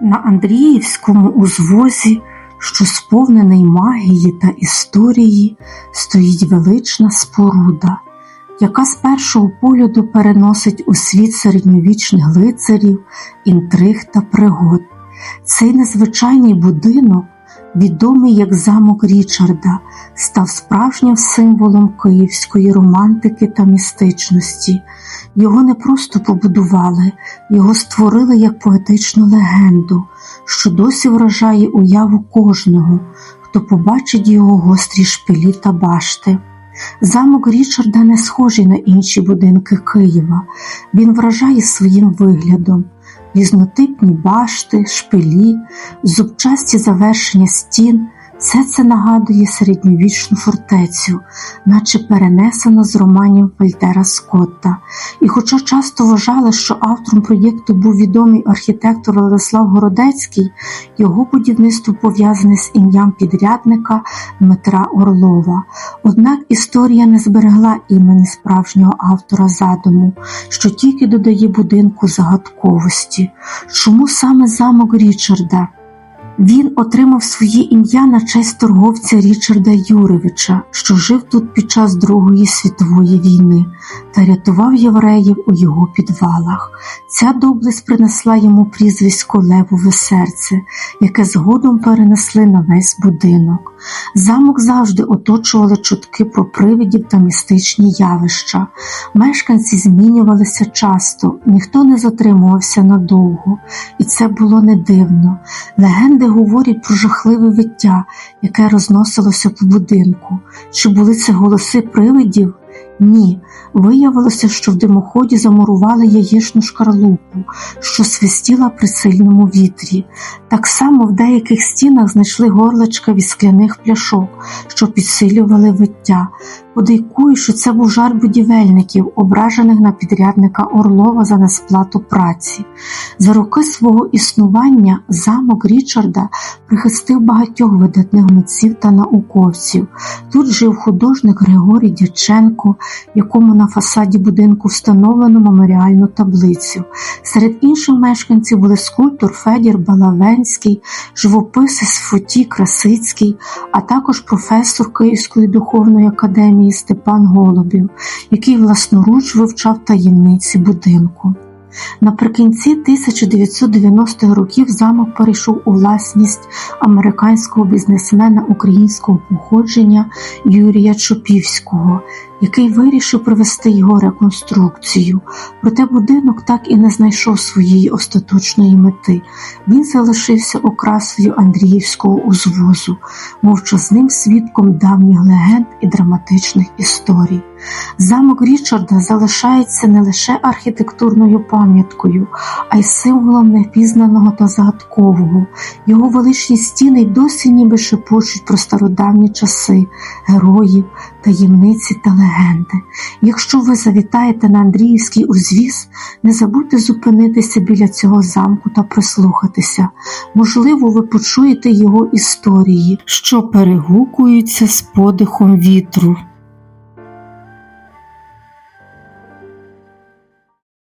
На Андріївському узвозі, що сповнений магії та історії, стоїть велична споруда, яка з першого погляду переносить у світ середньовічних лицарів, інтриг та пригод. Цей незвичайний будинок, відомий як замок Річарда, став справжнім символом київської романтики та містичності. Його не просто побудували, його створили як поетичну легенду, що досі вражає уяву кожного, хто побачить його гострі шпилі та башти. Замок Річарда не схожий на інші будинки Києва. Він вражає своїм виглядом. Різнотипні башти, шпилі, зубчасті завершення стін все це нагадує середньовічну фортецю, наче перенесено з романів Вальтера Скотта. І хоча часто вважали, що автором проєкту був відомий архітектор Владислав Городецький, його будівництво пов'язане з ім'ям підрядника Дмитра Орлова. Однак історія не зберегла імені справжнього автора задуму, що тільки додає будинку загадковості. Чому саме замок Річарда? Він отримав своє ім'я на честь торговця Річарда Юревича, що жив тут під час Другої світової війни та рятував євреїв у його підвалах. Ця доблесть принесла йому прізвисько Левове серце, яке згодом перенесли на весь будинок. Замок завжди оточували чутки про привидів та містичні явища. Мешканці змінювалися часто, ніхто не затримувався надовго, і це було не дивно. Легенди говорять про жахливе виття, яке розносилося по будинку. Чи були це голоси привидів? Ні, виявилося, що в димоході замурували яєчну шкарлупу, що свистіла при сильному вітрі. Так само в деяких стінах знайшли горлечка від скляних пляшок, що підсилювали виття. Подейкую, що це був жар будівельників, ображених на підрядника Орлова за несплату праці. За роки свого існування замок Річарда прихистив багатьох видатних митців та науковців. Тут жив художник Григорій Дяченко, якому на фасаді будинку встановлено меморіальну таблицю. Серед інших мешканців були скульптор Федір Балавенський, живописець Фоті Красицький, а також професор Київської духовної академії Степан Голубів, який власноруч вивчав таємниці будинку. Наприкінці 1990-х років замок перейшов у власність американського бізнесмена українського походження Юрія Чопівського, який вирішив провести його реконструкцію. Проте будинок так і не знайшов своєї остаточної мети. Він залишився окрасою Андріївського узвозу, мовчазним свідком давніх легенд і драматичних історій. Замок Річарда залишається не лише архітектурною пам'яткою, а й символом невпізнаного та загадкового. Його величні стіни й досі ніби шепочуть про стародавні часи, героїв, таємниці та легенди. Якщо ви завітаєте на Андріївський узвіз, не забудьте зупинитися біля цього замку та прислухатися. Можливо, ви почуєте його історії, що перегукуються з подихом вітру.